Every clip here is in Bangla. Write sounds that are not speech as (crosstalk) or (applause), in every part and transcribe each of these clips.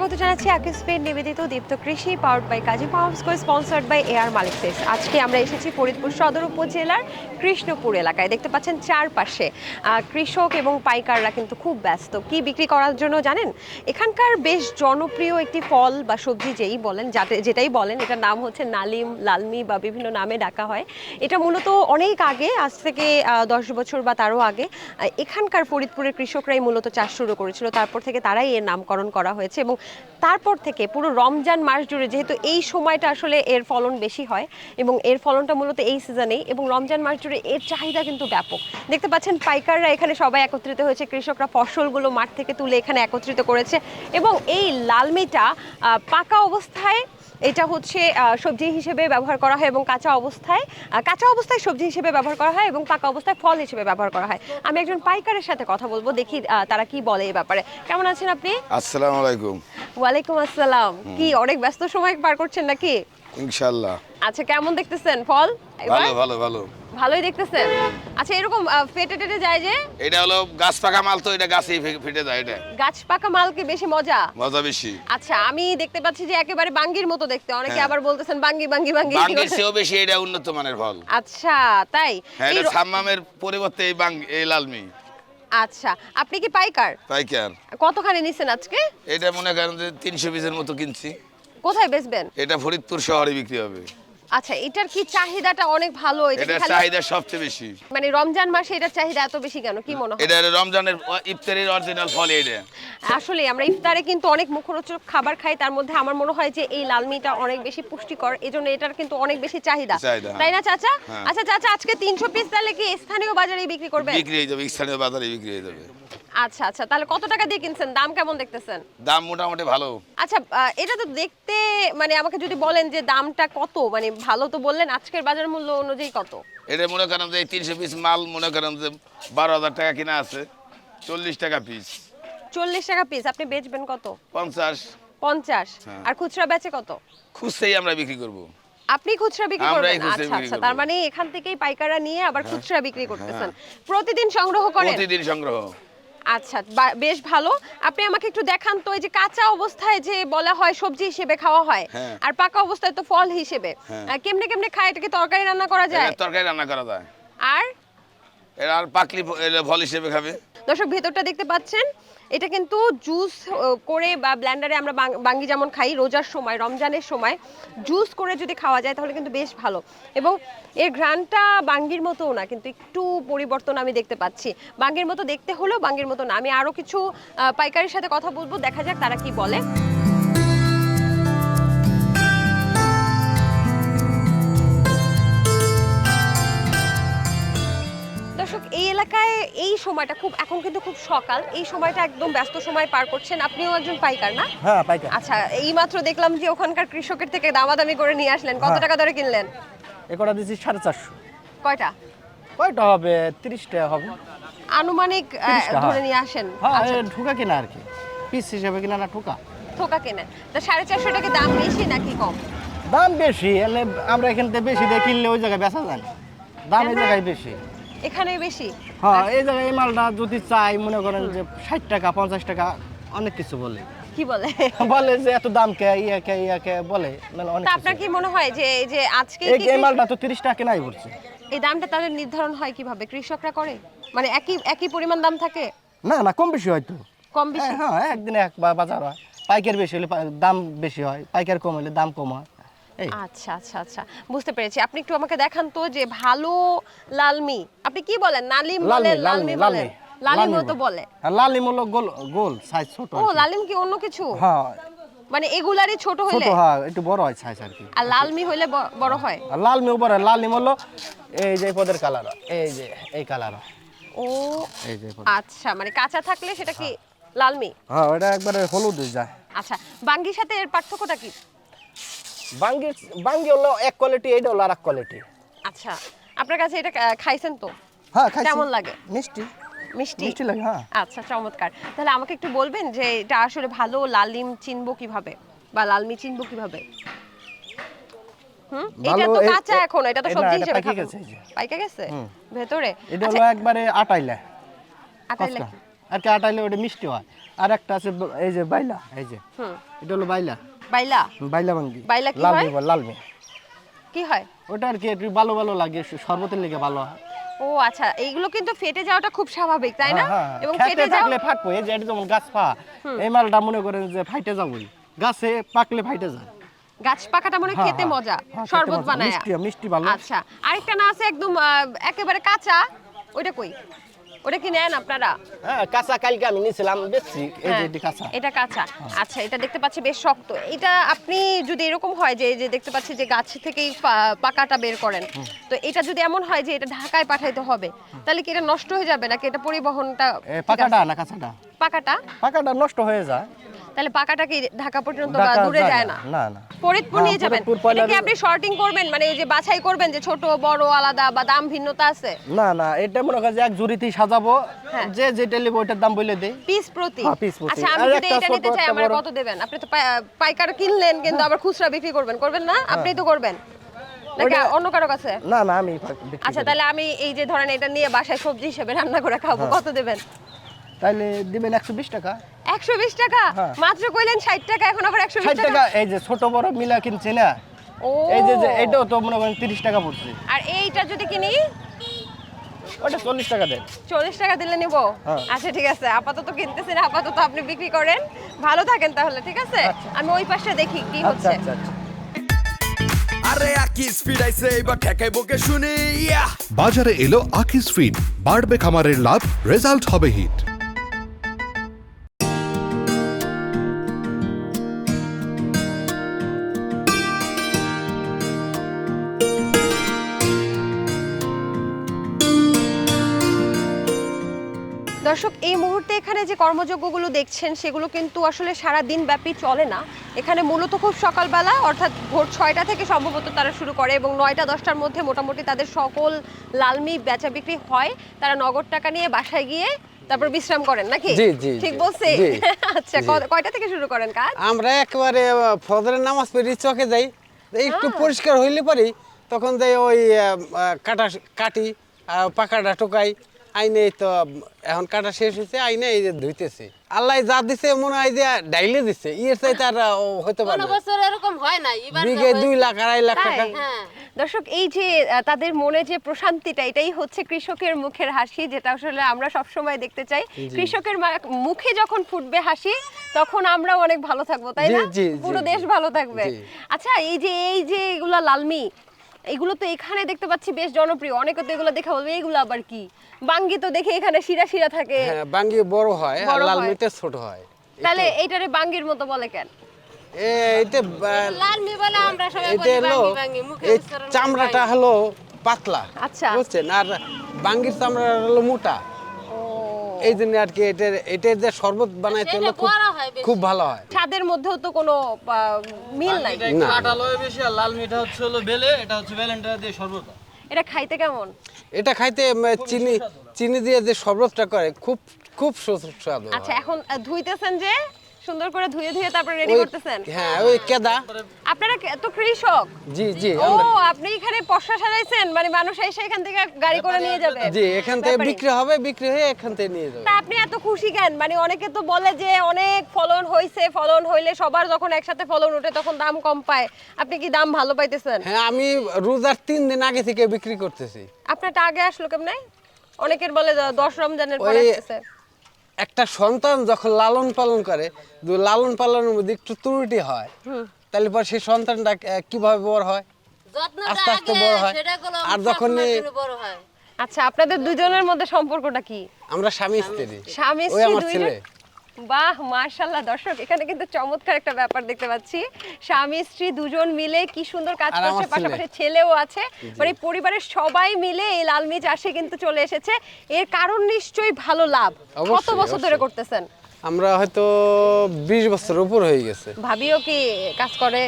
স্বাগত জানাচ্ছি অ্যাকুস্পের নিবেদিত Deepto Krishi powered by Kazi pumps co sponsored by A R Malik আজকে আমরা এসেছি ফরিদপুর সদর উপজেলার কৃষ্ণপুর এলাকায়। দেখতে পাচ্ছেন চারপাশে কৃষক এবং পাইকাররা কিন্তু খুব ব্যস্ত। কি বিক্রি করার জন্য জানেন? এখানকার বেশ জনপ্রিয় একটি ফল বা সবজি যেই বলেন, যাতে যেটাই বলেন, এটার নাম হচ্ছে নালিম, লালমি বা বিভিন্ন নামে ডাকা হয়। এটা মূলত অনেক আগে, আজ থেকে দশ বছর বা তারও আগে এখানকার ফরিদপুরের কৃষকরাই মূলত চাষ শুরু করেছিল। তারপর থেকে তারাই এর নামকরণ করা হয়েছে এবং তারপর থেকে পুরো রমজান মাস জুড়ে যেহেতু এই সময়টা আসলে এর ফলন বেশি হয় এবং এর ফলনটা মূলত এই সিজনেই এবং রমজান মাস জুড়ে এর চাহিদা কিন্তু ব্যাপক। দেখতে পাচ্ছেন পাইকাররা এখানে সবাই একত্রিত হয়েছে, কৃষকরা ফসলগুলো মাঠ থেকে তুলে এখানে একত্রিত করেছে এবং এই লালমিটা পাকা অবস্থায় এটা হচ্ছে সবজি হিসেবে ব্যবহার করা হয় এবং কাঁচা অবস্থায় কাঁচা অবস্থায় সবজি হিসেবে ব্যবহার করা হয় এবং পাকা অবস্থায় ফল হিসেবে ব্যবহার করা হয়। আমি একজন পাইকারের সাথে কথা বলব দেখি তারা কি বলে এই ব্যাপারে। কেমন আছেন আপনি? আসসালামু আলাইকুম। ওয়ালাইকুম আসসালাম। কি অনেক ব্যস্ত সময় পার করছেন নাকি? ইনশাল্লাহ আচ্ছা কেমন দেখতেছেন? ফল? ভালো ভালো ভালো। ভালোই দেখতেছেন? আচ্ছা এরকম ফেটে টেটে যায় যে? এটা হলো গাছ পাকা মাল তো এটা গাছেই ফেটে যায় এটা। গাছ পাকা মাল কি বেশি মজা? মজা বেশি। আচ্ছা আমি দেখতে পাচ্ছি যে একেবারে বাঙ্গির মতো দেখতে। অনেকে হ্যাঁ। আবার বলতেছেন বাঙ্গি বাঙ্গি বাঙ্গি। বাঙ্গের চেয়েও বেশি এটা উন্নত মানের ফল। আচ্ছা তাই? হ্যাঁ এই এটা সাম্মামের পরিবর্তে এই বাং এই লালমি। আচ্ছা আপনি কি পাইকার? পাইকার। কতখানি নিছেন আজকে? এটা মনে করেন যে তিনশো পিসের মতো কিনছি। কোথায় বেচবেন? এটা ফরিদপুর শহরে বিক্রি হবে। আচ্ছা এটার কি চাহিদাটা অনেক ভালো? এটা এটার চাহিদা সবচেয়ে বেশি। মানে রমজান মাসে এটার চাহিদা এত বেশি কেন? কি মনে হয়? এটা রমজানের ইফতারের অরিজিনাল ফল এটা আসলে আমরা ইফতারে কিন্তু অনেক মুখরোচক খাবার খাই তার মধ্যে আমার মনে হয় যে এই লালমিটা অনেক বেশি পুষ্টিকর এজন্য এটার কিন্তু অনেক বেশি চাহিদা। হ্যাঁ। তাই না চাচা? হ্যাঁ। আচ্ছা চাচা আজকে তিনশো পিস তাহলে কি স্থানীয় বাজারে বিক্রি করবেন? বিক্রি হয়ে যাবে স্থানীয় বাজারে বিক্রি হয়ে যাবে। আচ্ছা আচ্ছা তাহলে কত টাকা দিয়ে কিনছেন? দাম কেমন দেখতেছেন? দাম মোটামুটি ভালো। আচ্ছা এটা তো দেখতে মানে আমাকে যদি বলেন যে দামটা কত মানে ভালো তো বললেন আজকের বাজার মূল্য অনুযায়ী কত? এটা মনে করেন যে তিনশো পিস মাল মনে করেন যে বারো হাজার টাকা কিনা আছে চল্লিশ টাকা পিস চল্লিশ টাকা পিস আপনি বেচবেন কত? পঞ্চাশ। পঞ্চাশ। হ্যাঁ। আর খুচরা বেচে কত? খুচরাই আমরা বিক্রি করব। আপনি খুচরা বিক্রি করবেন? আচ্ছা আচ্ছা তার মানে এখান থেকেই পাইকাররা নিয়ে আবার খুচরা বিক্রি করতেছেন। প্রতিদিন সংগ্রহ করেন? প্রতিদিন সংগ্রহ। আচ্ছা বেশ ভালো। আপনি আমাকে একটু দেখান তো এই যে কাঁচা অবস্থায় যে বলা হয় সবজি হিসেবে খাওয়া হয় হ্যাঁ। আর পাকা অবস্থায় তো ফল হিসেবে হ্যাঁ। কেমনে কেমনে খায়? এটাকে তরকারি রান্না করা যায়? তরকারি রান্না করা যায়। আর? এর আর পাকলি ফল হিসেবে খাবে। দর্শক, ভেতরটা দেখতে পাচ্ছেন, এটা কিন্তু জুস করে বা ব্ল্যান্ডারে আমরা বাঙ্গি যেমন খাই, রোজার সময়, রমজানের সময় জুস করে যদি খাওয়া যায় তাহলে কিন্তু বেশ ভালো। এবং এর ঘ্রাণটা বাঙ্গির মতোও না, কিন্তু একটু পরিবর্তন আমি দেখতে পাচ্ছি। বাঙ্গির মতো দেখতে হলেও বাঙ্গির মতো না। আমি আরও কিছু পাইকারির সাথে কথা বলব, দেখা যাক তারা কি বলে। দর্শক এই এলাকায় এই সময়টা খুব এখন কিন্তু খুব সকাল। এই সময়টা একদম ব্যস্ত সময় পার করছেন। আপনিও একজন পাইকার না? হ্যাঁ পাইকার। আচ্ছা এই মাত্র দেখলাম যে ওখানকার কৃষকের থেকে দামাদামি করে নিয়ে আসলেন। কত হ্যাঁ। টাকা ধরে কিনলেন? এ কটা দিচ্ছি সাড়ে চারশো। কয়টা? কয়টা হবে? তিরিশ টাকা হবে। আনুমানিক আহ, 30 টা, ধরে। নিয়ে আসেন। হ্যাঁ আচ্ছা। ঠুকা কিনা আর কি। পিস হিসেবে কিনা না ঠুকা। থোকা কেনেন। তা সাড়ে চারশো টাকা দাম বেশি নাকি কম? দাম বেশি এলে আমরা এখান থেকে বেশি দিয়ে কিনলে ওই জায়গায় বেচা যায় না। দাম এই জায়গায় বেশি। এখানে বেশি? হ্যাঁ এই জায়গায় এই মালটা যদি চাই মনে করেন যে ষাট টাকা পঞ্চাশ টাকা অনেক কিছু বলে। কি বলে? (laughs) বলে যে এত দাম কে ইয়ে কে ইয়ে কে বলে। মানে অনেক আপনার কি মনে হয় যে এই যে আজকে এই এই মালটা তো তিরিশ টাকা কেনাই পড়ছে। এই দামটা তাহলে নির্ধারণ হয় কীভাবে? কৃষকরা করে? মানে একই একই পরিমাণ দাম থাকে? না না কম বেশি হয়তো কম বেশি? হ্যাঁ হ্যাঁ, একদিনে এক বাজার হয়। পাইকার বেশি হলে দাম বেশি হয়। পাইকার কম হলে দাম কম হয়। আচ্ছা আচ্ছা আচ্ছা। বুঝতে পেরেছি। আপনি একটু আমাকে দেখান তো যে ভালো লালমি। আপনি কি বলেন? নালিম বলেন লালমি লালমি লালমি বলেন লালিমও তো বলে। হ্যাঁ, লালিম হলো গোল গোল সাইজ ছোট ও লালিম কি অন্য কিছু? হ্যাঁ। মানে এগুলারই ছোট হইলে ছোট হ্যাঁ একটু বড় হয় সাইজ আর কি। আর লালমি হইলে বড় হয়? আর লাল মি উপরে লাল নিম হলো এই যে পদের কালার এই যে এই কালার ও। এই যে আচ্ছা মানে কাঁচা থাকলে সেটা কি লালমি? হ্যাঁ ওটা একবারে হলুদ হয়ে যায়। আচ্ছা বাঙ্গির সাথে এর পার্থক্যটা কি? বাঙ্গি বাঙ্গি হলো এক কোয়ালিটি এইটা হলো আর এক কোয়ালিটি আচ্ছা আপনার কাছে এটা খাইছেন তো? হ্যাঁ খাইছি। কেমন লাগে? মিষ্টি। মিষ্টি? মিষ্টি লাগে হ্যাঁ। আচ্ছা চমৎকার। তাহলে আমাকে একটু বলবেন যে এটা আসলে ভালো লালিম চিনবো কীভাবে? বা লালমি চিনবো কীভাবে? হুম? এটা তো কাঁচা এখন এটা তো এ সবজি হিসেবে পাইকে খাবেন। গেছে এই যে। পাইকে গেছে? হুম। ভেতরে? এটা আচ্ছা। হলো একবারে আটাইলে। আটাইলে কচকা। আর কি আটাইলে ওটা মিষ্টি হয়। আর একটা আছে এই যে বাইলা এই যে। এটা হলো বাইলা। বাইলা? বাইলা ভাঙ্গি। বাইলা কি লাল হয়? মেয়ে, লাল মেয়ে। কি হয়? ওটা আর কি একটু ভালো ভালো লাগে শরবতের লেগে ভালো হয়। ও আচ্ছা এইগুলো কিন্তু ফেটে যাওয়াটা খুব স্বাভাবিক তাই না? হ্যাঁ, হ্যাঁ। এবং ফেটে যাওয়া থাকলে ফাটবো এই যে এটা যেমন গাছ পা এই মালটা মনে করেন যে ফাইটে যাবোই। গাছে পাকলে ফাইটে যায়। গাছ পাকাটা মনে হয় হ্যাঁ, খেতে হ্যাঁ। মজা হ্যাঁ, শরবত বানায়। মিষ্টি, মিষ্টি ভালো। আচ্ছা আরেকটা না আছে একদম একেবারে কাঁচা ওইটা কই? ওটা কি নেন আপনারা? হ্যাঁ কাঁচা কালকে আমি নিয়েছিলাম বেশি এই যে এটা কাঁচা। এটা কাঁচা। আচ্ছা এটা দেখতে পাচ্ছি বেশ শক্ত। এটা আপনি যদি এরকম হয় যে যে দেখতে পাচ্ছি যে গাছ থেকেই পাকাটা বের করেন তো এটা যদি এমন হয় যে এটা ঢাকায় পাঠাইতে হবে তাহলে কি এটা নষ্ট হয়ে যাবে নাকি এটা পরিবহনটা পাকাটা না কাঁচাটা? পাকাটা? পাকাটা নষ্ট হয়ে যায়। তাহলে পাকাটা কি ঢাকা পর্যন্ত বা দূরে যায় না, না না। ফরিদপুর হ্যাঁ, নিয়ে যাবেন। এটা কি আপনি শর্টিং করবেন? মানে এই যে বাছাই করবেন যে ছোট বড় আলাদা বা দাম ভিন্নতা আছে? না না এটা মনে করেন যে এক জুড়িতেই সাজাবো। হ্যাঁ। যে যেটা নেব ওইটার দাম বলে দেই। পিস প্রতি? হ্যাঁ, piece প্রতি। আচ্ছা আমি যদি এটা নিতে চাই আমার কত দেবেন? আপনি তো পাইকার কিনলেন কিন্তু আবার খুচরা বিক্রি করবেন। করবেন না? আপনি তো করবেন। অন্য কারও কাছে? না না আমি আচ্ছা তাহলে আমি এই যে ধরেন এটা নিয়ে বাসায় সবজি হিসেবে রান্না করে খাব। কত দেবেন? তাহলে দিবেন একশো বিশ টাকা। একশো বিশ টাকা? হ্যাঁ। মাত্র কইলেন ষাট টাকা এখন আবার একশো ষাট বিশ টাকা এই যে ছোট বড় মিলা কিনছে না? এই যে যে এটাও তো মনে করেন তিরিশ টাকা পড়ছে। আর এইটা যদি কিনি? ওটা চল্লিশ টাকা দেন। চল্লিশ টাকা দিলে নিব? হ্যাঁ। আচ্ছা ঠিক আছে। আপাতত কিনতেছেন আপাতত আপনি বিক্রি করেন। ভালো থাকেন তাহলে ঠিক আছে? আমি ওই পাশে দেখি কি আচ্ছা হচ্ছে। আচ্ছা আচ্ছা। আরে আকি স্পিড আইছে এবার ঠেকাই বকে শুনি ইয়া। বাজারে এলো আকিস ফিড। বাড়বে খামারের লাভ রেজাল্ট হবে হিট। দর্শক এই মুহূর্তে এখানে যে কর্মযজ্ঞগুলো দেখছেন সেগুলো কিন্তু আসলে সারা দিন ব্যাপী চলে না। এখানে মূলত খুব সকালবেলা অর্থাৎ ভোর ছয়টা থেকে সম্ভবত তারা শুরু করে এবং নয়টা দশটার মধ্যে মোটামুটি তাদের সকল লালমি বেচা বিক্রি হয়। তারা নগদ টাকা নিয়ে বাসায় গিয়ে তারপর বিশ্রাম করেন নাকি? ঠিক। বলছি আচ্ছা কয়টা থেকে শুরু করেন কাজ? আমরা একেবারে ফজরের নামাজ পড়ি চকে যাই। একটু পরিষ্কার হইলে পারি তখন যাই ওই কাটা কাটি পাকাটা টোকাই আইনে তো এখন কাটা শেষ হয়েছে আইনে এই যে ধুইতেছি। আল্লাহ যা দিছে মনে হয় যে ডাইলে দিছে ইয়ের চাইতে আর হতে পারে কোনো। বছর এরকম হয় না এবার বিঘে দুই লাখ আড়াই লাখ টাকা। হ্যাঁ। দর্শক এই যে তাদের মনে যে প্রশান্তিটা এটাই হচ্ছে কৃষকের মুখের হাসি যেটা আসলে আমরা সব সময় দেখতে চাই। কৃষকের মা- মুখে যখন ফুটবে হাসি তখন আমরা অনেক ভালো থাকব তাই না? পুরো দেশ ভালো থাকবে। আচ্ছা এই যে এই যে এগুলা লালমি এগুলো তো এখানে দেখতে পাচ্ছি বেশ জনপ্রিয়। অনেকে তো এগুলো দেখে বলবে এগুলো আবার কি? বাঙ্গি তো দেখে এখানে শিরা শিরা থাকে। হ্যাঁ বাঙ্গি বড় হয় আর লাল। মিটে ছোট হয়। তাহলে এইটারে বাঙ্গির মতো বলে কেন? এ এইটা লাল মি বলে আমরা সবাই বলি হলো ভাঙ্গি ভাঙ্গি মুখে উচ্চারণ চামড়াটা হলো পাতলা আচ্ছা। বুঝছেন? আর বাঙ্গির চামড়া হলো মোটা। ও। এই জন্য আর কি এটার এটার যে শরবত বানাইতে হলো খুব হয়। খুব ভালো হয়। স্বাদের মধ্যেও তো কোনো মিল নাই। আটালো বেশি আর লাল মিঠা হচ্ছে হলো বেলে এটা হচ্ছে বেলেনটা দিয়ে শরবত। এটা খাইতে কেমন? এটা খাইতে চিনি চিনি দিয়ে যে শরবতটা করে খুব খুব সুস্বাদু আচ্ছা এখন ধুইতেছেন যে সুন্দর করে ধুয়ে ধুয়ে তারপরে রেডি করতেছেন? হ্যাঁ ওই কেদা। আপনারা কে- তো কৃষক? জি জি ও আপনি এখানে পশা সারাইছেন? মানে মানুষ এসে এখান থেকে গাড়ি করে নিয়ে যাবে। জি এখান থেকে বিক্রি হবে বিক্রি হয়ে এখান থেকে নিয়ে যাবে। তা আপনি এত খুশি কেন? মানে অনেকে তো বলে যে অনেক ফলন হইছে ফলন হইলে সবার যখন একসাথে ফলন ওঠে তখন দাম কম পায়। আপনি কি দাম ভালো পাইতেছেন? হ্যাঁ আমি রোজার তিন দিন আগে থেকে বিক্রি করতেছি। আপনারটা আগে আসলো কেমনে? অনেকের বলে দশ রমজানের পরে আসতেছে। একটা সন্তান যখন লালন পালন করে লালন পালনের মধ্যে একটু ত্রুটি হয়। তাহলে পর সেই সন্তানটা কীভাবে বড় হয়? আস্তে আস্তে বড় হয়। আর যখন হয়। আচ্ছা আপনাদের দুজনের মধ্যে সম্পর্কটা কি? আমরা স্বামী স্ত্রী। স্বামী স্ত্রী ছেলে। বাহ মার্শাল্লাহ দর্শক এখানে কিন্তু চমৎকার একটা ব্যাপার দেখতে পাচ্ছি। স্বামী স্ত্রী দুজন মিলে কি সুন্দর কাজ করছে পাশাপাশি ছেলেও আছে। মানে পরিবারের সবাই মিলে এই লাল লালমি চাষে কিন্তু চলে এসেছে। এর কারণ নিশ্চয়ই ভালো লাভ। কত বছর ধরে করতেছেন? আমরা হয়তো বিশ বছর উপর হয়ে গেছে। ভাবিও কি কাজ করে?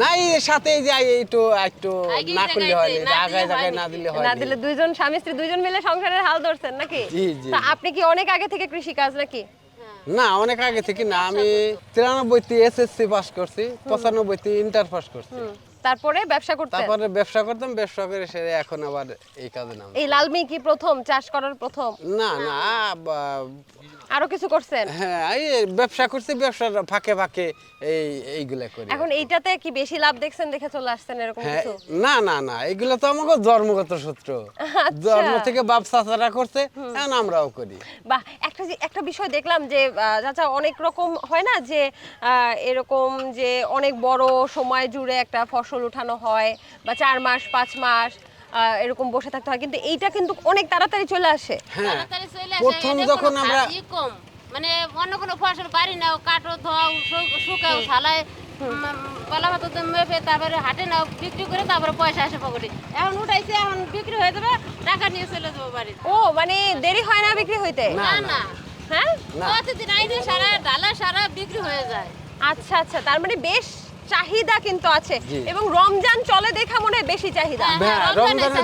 নাই এর সাথে যাই একটু একটু না করলে হয় না জায়গায় দিলে জায়গায়। না দিলে হয় না দিলে দুইজন স্বামী স্ত্রী দুইজন মিলে সংসারের হাল ধরছেন নাকি? জি, জি। তা আপনি কি অনেক আগে থেকে কৃষি কাজ নাকি? না অনেক আগে থেকে না আমি তিরানব্বইতে এসএসসি পাস করছি পঁচানব্বইতে ইন্টার পাস করছি। তারপরে ব্যবসা করতেন? তারপরে ব্যবসা করতাম ব্যবসা করে সেরে এখন আবার এই কাজে নাম এই লালমি কি প্রথম চাষ করার প্রথম? না না আরও কিছু করছেন? হ্যাঁ এই ব্যবসা করছি ব্যবসার ফাঁকে ফাঁকে এই এইগুলা করি এখন এইটাতে কি বেশি লাভ দেখছেন দেখে চলে আসছেন এরকম হ্যাঁ কিছু? না না না এগুলো তো আমাকে জন্মগত সূত্র আচ্ছা। জন্ম থেকে বাপ চাচারা করছে এখন আমরাও করি। বাহ একটা একটা বিষয় দেখলাম যে চাচা অনেক রকম হয় না যে এরকম যে অনেক বড় সময় জুড়ে একটা ফসল উঠানো হয় বা চার মাস পাঁচ মাস এরকম বসে থাকতে হয়। কিন্তু এইটা কিন্তু অনেক তাড়াতাড়ি চলে আসে। হ্যাঁ। তাড়াতাড়ি চলে আসে, প্রথম যখন আমরা কম। মানে অন্য কোনো ফসল বাড়ি নাও কাটো ধোয়াও শুকাও ছালায় কলা পাতা মেপে তারপরে হাটে নাও বিক্রি করে তারপরে পয়সা আসে পকেটে। এখন উঠাইছে এখন বিক্রি হয়ে যাবে টাকা নিয়ে চলে যাব বাড়িতে। ও মানে দেরি হয় না বিক্রি হইতে? না না। হ্যাঁ? প্রতিদিন আইনে সারা ডালা সারা বিক্রি হয়ে যায়। আচ্ছা আচ্ছা। তার মানে বেশ চাহিদা কিন্তু আছে। এবং রমজান চলে দেখা মনে হয় বেশি চাহিদা। হ্যাঁ, হ্যাঁ। রমজানে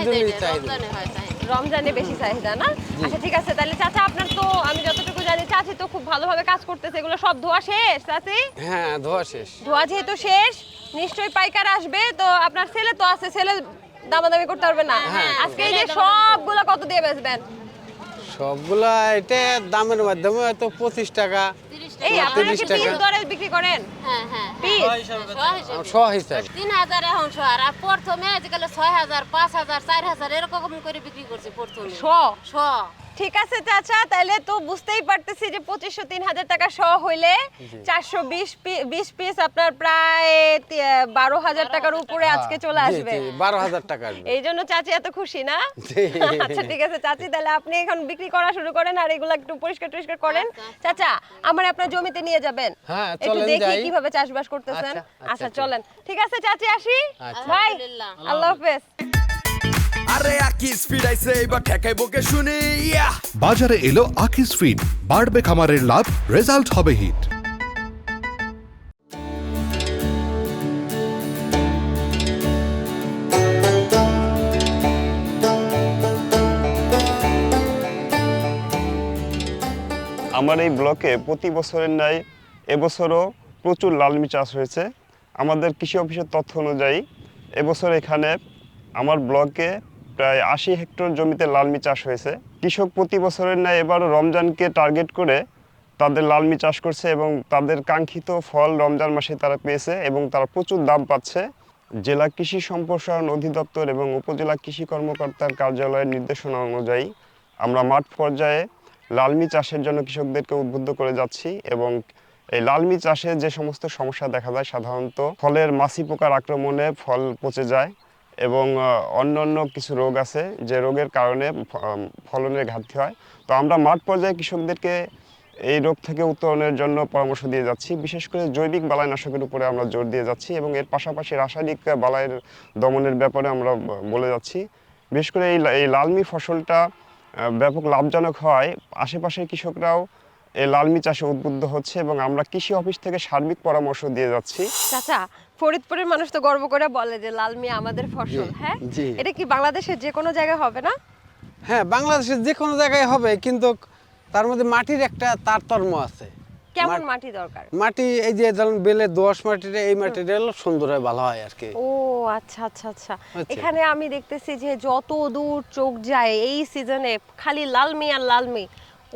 রমজানে বেশি চাহিদা না? আচ্ছা ঠিক আছে তাহলে চাচা আপনার তো আমি যতটুকু জানি চাচি তো খুব ভালোভাবে কাজ করতেছে এগুলো সব ধোয়া শেষ চাচি? হ্যাঁ ধোয়া শেষ। ধোয়া যেহেতু শেষ নিশ্চয়ই পাইকার আসবে তো আপনার ছেলে তো আছে ছেলে দামাদামি করতে পারবে না। হ্যাঁ। আজকে এই যে সবগুলো কত দিয়ে বেচবেন? সবগুলা এটা দামের মাধ্যমে হয়তো পঁচিশ টাকা এই। আপনারা কি পিস দরে বিক্রি করেন? হ্যাঁ হ্যাঁ। পিস? শ হিসেবে। তিন হাজার এখন শোয়ার আর প্রথমে আজকাল ছয় হাজার পাঁচ হাজার চার হাজার এরকম করে বিক্রি করছে প্রথমে। শ? শ। ঠিক আছে চাচা। তাহলে তো বুঝতেই পারতেছি যে পঁচিশশো তিন হাজার টাকা সহ হইলে চারশো বিশ বিশ পিস আপনার প্রায় বারো হাজার টাকার উপরে আজকে চলে আসবে। বারো হাজার টাকা এই জন্য চাচি এত খুশি না? আচ্ছা ঠিক আছে চাচি তাহলে আপনি এখন বিক্রি করা শুরু করেন আর এগুলো একটু পরিষ্কার টরিষ্কার করেন। চাচা আমার আপনার জমিতে নিয়ে যাবেন। হ্যাঁ, একটু দেখি কীভাবে চাষবাস করতেছেন। আচ্ছা, আচ্ছা, আচ্ছা চলেন। ঠিক আছে চাচি আসি। আচ্ছা। ভাই আল্লাহ হাফেজ। আরে আইছে এবার ঠেকাই বকে শুনি ইয়া। বাজারে এলো আকিস ফিড বাড়বে খামারের লাভ রেজাল্ট হবে হিট আমার এই ব্লকে প্রতি বছরের ন্যায় এবছরও প্রচুর লালমি চাষ হয়েছে। আমাদের কৃষি অফিসের তথ্য অনুযায়ী এবছর এখানে আমার ব্লকে প্রায় আশি হেক্টর জমিতে লালমি চাষ হয়েছে। কৃষক প্রতি বছরের ন্যায় এবারও রমজানকে টার্গেট করে তাদের লালমি চাষ করছে এবং তাদের কাঙ্ক্ষিত ফল রমজান মাসে তারা পেয়েছে এবং তারা প্রচুর দাম পাচ্ছে। জেলা কৃষি সম্প্রসারণ অধিদপ্তর এবং উপজেলা কৃষি কর্মকর্তার কার্যালয়ের নির্দেশনা অনুযায়ী আমরা মাঠ পর্যায়ে লালমি চাষের জন্য কৃষকদেরকে উদ্বুদ্ধ করে যাচ্ছি এবং এই লালমি চাষে যে সমস্ত সমস্যা দেখা যায় সাধারণত ফলের মাছি পোকার আক্রমণে ফল পচে যায়। এবং আহ, অন্যান্য কিছু রোগ আছে যে রোগের কারণে ফলনের ঘাটতি হয়। তো আমরা মাঠ পর্যায়ে কৃষকদেরকে এই রোগ থেকে উত্তরণের জন্য পরামর্শ দিয়ে যাচ্ছি। বিশেষ করে জৈবিক বালাইনাশকের উপরে আমরা জোর দিয়ে যাচ্ছি এবং এর পাশাপাশি রাসায়নিক বালাইয়ের দমনের ব্যাপারে আমরা বলে যাচ্ছি। বিশেষ করে এই এই লালমি ফসলটা ব্যাপক লাভজনক হয়। আশেপাশের কৃষকরাও এই লালমি চাষে উদ্বুদ্ধ হচ্ছে এবং আমরা কৃষি অফিস থেকে সার্বিক পরামর্শ দিয়ে যাচ্ছি। চাচা ফরিদপুরের মানুষ তো গর্ব করে বলে যে লাল মিয়া আমাদের ফসল। হ্যাঁ? এটা কি বাংলাদেশের যে কোনো জায়গায় হবে না? হ্যাঁ বাংলাদেশের যে কোনো জায়গায় হবে কিন্তু তার মধ্যে মাটির একটা তারতম্য আছে। কেমন মাটি দরকার? মাটি এই যে ধরুন বেলে দোয়াশ মাটিটা এই মাটিটা সুন্দর হয় ভালো হয় আর কি ও আচ্ছা আচ্ছা আচ্ছা। আচ্ছা। এখানে আমি দেখতেছি যে যত দূর চোখ যায় এই সিজনে খালি লালমি আর লালমি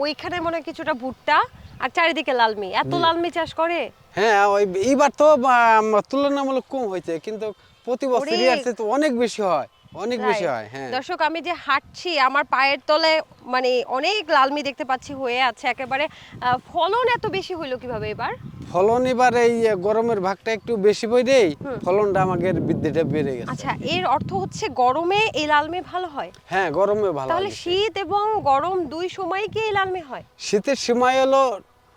ওইখানে মনে হয় কিছুটা ভুট্টা আর চারিদিকে লালমি এত লালমি চাষ করে? হ্যাঁ ওই এইবার তো তুলনামূলক কম হয়েছে কিন্তু প্রতি বছরই তো অনেক বেশি হয় অনেক বেশি হয় হ্যাঁ। দর্শক আমি যে হাঁটছি আমার পায়ের তলে মানে অনেক লালমি দেখতে পাচ্ছি হয়ে আছে একেবারে ফলন এত বেশি হইল কীভাবে এবার? ফলন এবার এই গরমের ভাগটা একটু বেশি বইলেই ফলনটা আমাদের বৃদ্ধিটা বেড়ে গেছে। আচ্ছা এর অর্থ হচ্ছে গরমে এই লালমি ভালো হয়? হ্যাঁ গরমে ভালো তাহলে শীত এবং গরম দুই সময় কি এই লালমি হয়? শীতের সময় হলো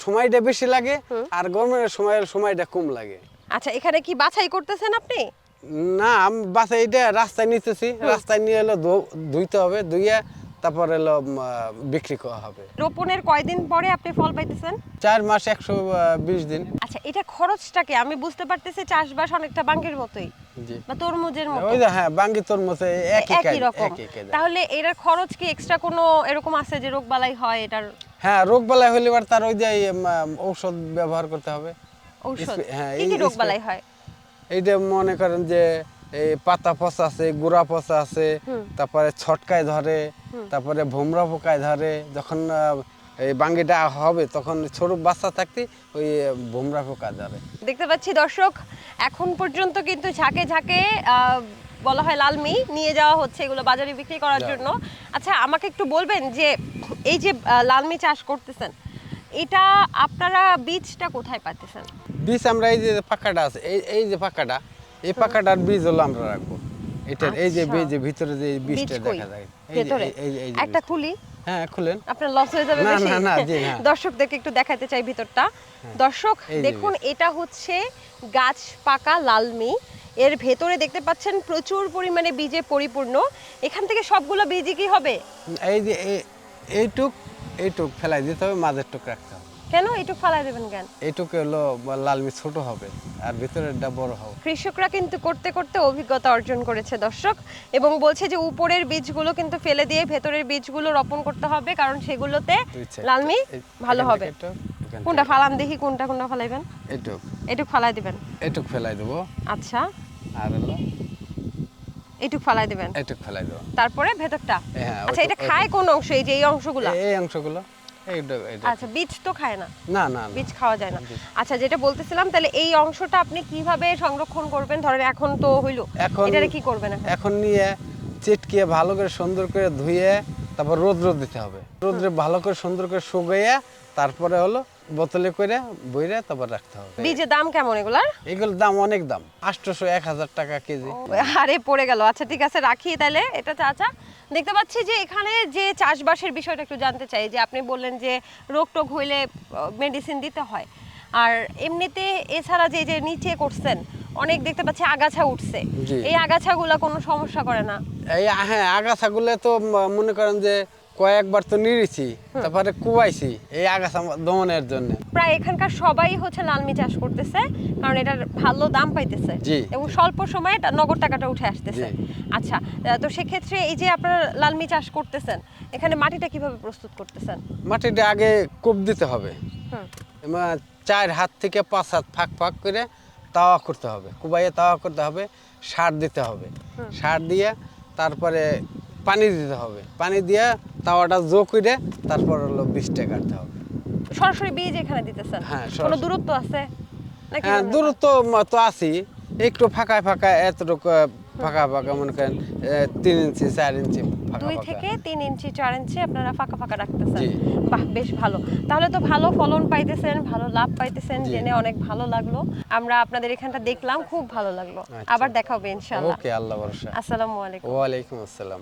সময়টা বেশি লাগে আর গরমের সময় সময়টা কম লাগে। আচ্ছা এখানে কি বাছাই করতেছেন আপনি? না আমি বাসা এটা রাস্তায় নিতেছি। রাস্তায় নিয়ে এলো ধুইতে হবে ধুইয়া তারপর এলো বিক্রি করা হবে। রোপণের কয়দিন পরে আপনি ফল পাইতেছেন? চার মাস একশো বিশ দিন। আচ্ছা এটা খরচটা কি? আমি বুঝতে পারতেছি চাষবাস অনেকটা বাঙ্গের মতোই। বা তরমুজের মতো। ওই হ্যাঁ বাঙ্গি তোর মতো একই রকম। তাহলে এটার খরচ কি এক্সট্রা কোনো এরকম আছে যে রোগ বালাই হয় এটার হ্যাঁ রোগ বালাই হলে এবার তার ওই যে ঔষধ ব্যবহার করতে হবে। ঔষধ? হ্যাঁ, এই রোগ বালাই হয়? এইটা মনে করেন যে এই পাতা পচা আছে গুড়া পচা আছে তারপরে ছটকায় ধরে তারপরে ভোমরা পোকায় ধরে যখন এই বাঙ্গিটা হবে তখন ছোট বাচ্চা থাকতে ওই ভোমরা পোকা ধরে। দেখতে পাচ্ছি দর্শক এখন পর্যন্ত কিন্তু ঝাঁকে ঝাঁকে বলা হয় লালমি নিয়ে যাওয়া হচ্ছে এগুলো বাজারে বিক্রি করার জন্য। আচ্ছা আমাকে একটু বলবেন যে এই যে লালমি চাষ করতেছেন এটা আপনারা বীজটা কোথায় পাচ্ছেন বীজ আমরা এই যে পাকাটা আছে এই এই যে পাকাটা এই পাকাটার বীজ হলো আমরা রাখব। এটার এই যে আচ্ছা। বীজ ভিতরে যে বীজটা দেখা যায়। এই যে- এই- এই যে- একটা খুলি? হ্যাঁ খুলেন। আপনার লস হয়ে যাবে না, বেশি? না, না, জি, না। (laughs) দর্শকদেরকে একটু দেখাতে চাই ভিতরটা। দর্শক দেখুন এটা হচ্ছে গাছ পাকা লালমি এর ভেতরে দেখতে পাচ্ছেন প্রচুর পরিমাণে বীজে পরিপূর্ণ। এখান থেকে সবগুলো বীজই কি হবে? এই যে এই- এইটুক এইটুক ফেলাই দিতে হবে মাঝের টুক রাখতে হবে। কেন? একটু ফালাই দেবেন কেন? এইটুক হলো লালমি ছোট হবে আর ভিতরেরটা বড় হবে। কৃষকরা কিন্তু করতে করতে অভিজ্ঞতা অর্জন করেছে দর্শক। এবং বলছে যে উপরের বীজগুলো কিন্তু ফেলে দিয়ে ভেতরের বীজগুলো রোপণ করতে হবে কারণ সেগুলোতে। লালমি ভালো হবে। কোনটা ফালান দেখি কোনটা কোনটা ফালাইবেন? এইটুক। এটুক ফালাই দিবেন। এইটুক ফেলাই দেবো। আচ্ছা। আর হলো? এটুক ফালাই দিবেন? এইটুক ফেলাই দেবো। তারপরে ভেতরটা? হ্যাঁ, আচ্ছা এটা খায় কোন অংশ? এই যে এই অংশগুলো? এই অংশগুলো। এইটুক এইটুক আচ্ছা বীজ তো খায় না? না না। বীজ খাওয়া যায় না। আচ্ছা যেটা বলতেছিলাম তাহলে এই অংশটা আপনি কীভাবে সংরক্ষণ করবেন? ধরেন এখন তো হইল। এখন- এটারে কি করবেন এখন? এখন নিয়ে চিটকিয়ে ভালো করে সুন্দর করে ধুয়ে তারপর রোদ রোদ দিতে হবে। রোদ্রে ভালো করে সুন্দর করে শুকিয়ে তারপরে হলো বোতলে করে বইরে তারপর রাখতে হবে। বীজের দাম কেমন এগুলার? এগুলোর দাম অনেক দাম আটশোশো এক হাজার টাকা কেজি। আরে পড়ে গেল। আচ্ছা ঠিক আছে রাখি তাহলে। এটা চাচা দেখতে পাচ্ছি যে এখানে যে চাষবাসের বিষয়টা একটু জানতে চাই যে আপনি বললেন যে রোগ টোগ হইলে মেডিসিন দিতে হয়। আর এমনিতে এছাড়া যে যে নিচে করছেন অনেক দেখতে পাচ্ছি আগাছা উঠছে। এই আগাছাগুলো কোনো সমস্যা করে না? এই হ্যাঁ আগাছাগুলো তো মনে করেন যে কয়েকবার তো নিয়েছি তারপরে কুয়াইছি এই আগাছা দমনের জন্য। প্রায় এখানকার সবাই হচ্ছে লালমি চাষ করতেছে কারণ এটার ভালো দাম পাইতেছে। এবং স্বল্প সময়ে এটা নগদ টাকাটা উঠে আসতেছে। আচ্ছা তো সেক্ষেত্রে এই যে আপনারা লালমি চাষ করতেছেন এখানে মাটিটা কীভাবে প্রস্তুত করতেছেন? মাটিটা আগে কোপ দিতে হবে। চার হাত থেকে পাঁচ হাত ফাঁক ফাঁক করে তাওয়া করতে হবে কুবাইয়ে তাওয়া করতে হবে সার দিতে হবে। সার দিয়ে তারপরে পানি দিতে হবে। পানি দিয়ে তাওয়াটা জো করে তারপর হলো বীজটা কাটতে হবে। সরাসরি বীজ এখানে দিতেছেন? হ্যাঁ, কোনো দূরত্ব আছে? হ্যাঁ দূরত্ব তো আছি একটু ফাঁকায় ফাঁকা এতটুকু ফাঁকা ফাঁকা মনে করেন তিন ইঞ্চি চার ইঞ্চি দুই থেকে তিন ইঞ্চি চার ইঞ্চি আপনারা ফাঁকা ফাঁকা রাখতেছেন। বাহ বেশ ভালো। তাহলে তো ভালো ফলন পাইতেছেন ভালো লাভ পাইতেছেন জেনে অনেক ভালো লাগল। আমরা আপনাদের এখানটা দেখলাম খুব ভালো লাগল। আচ্ছা। আবার দেখা হবে ইনশাআল্লাহ। ওকে আল্লাহ ভরসা। আসসালামু আলাইকুম। ওয়ালাইকুম আসসালাম।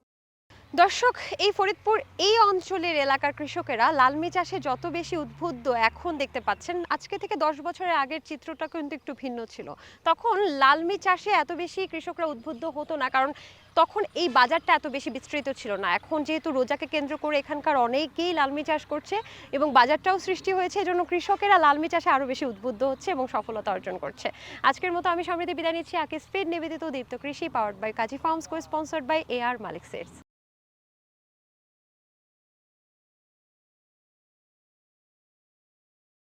দর্শক, এই ফরিদপুর, এই অঞ্চলের এলাকার কৃষকেরা লালমি চাষে যত বেশি উদ্বুদ্ধ এখন দেখতে পাচ্ছেন, আজকে থেকে দশ বছরের আগের চিত্রটা কিন্তু একটু ভিন্ন ছিল। তখন লালমি চাষে এত বেশি কৃষকরা উদ্বুদ্ধ হতো না, কারণ তখন এই বাজারটা এত বেশি বিস্তৃত ছিল না। এখন যেহেতু রোজাকে কেন্দ্র করে এখানকার অনেকেই লালমি চাষ করছে এবং বাজারটাও সৃষ্টি হয়েছে, এজন্য কৃষকেরা লালমি চাষে আরও বেশি উদ্বুদ্ধ হচ্ছে এবং সফলতা অর্জন করছে। আজকের মতো আমি সমৃদ্ধি বিদায় নিচ্ছি। আকে স্পিড নিবেদিত Deepto Krishi power by Kazi farms co sponsored by A R Malik sets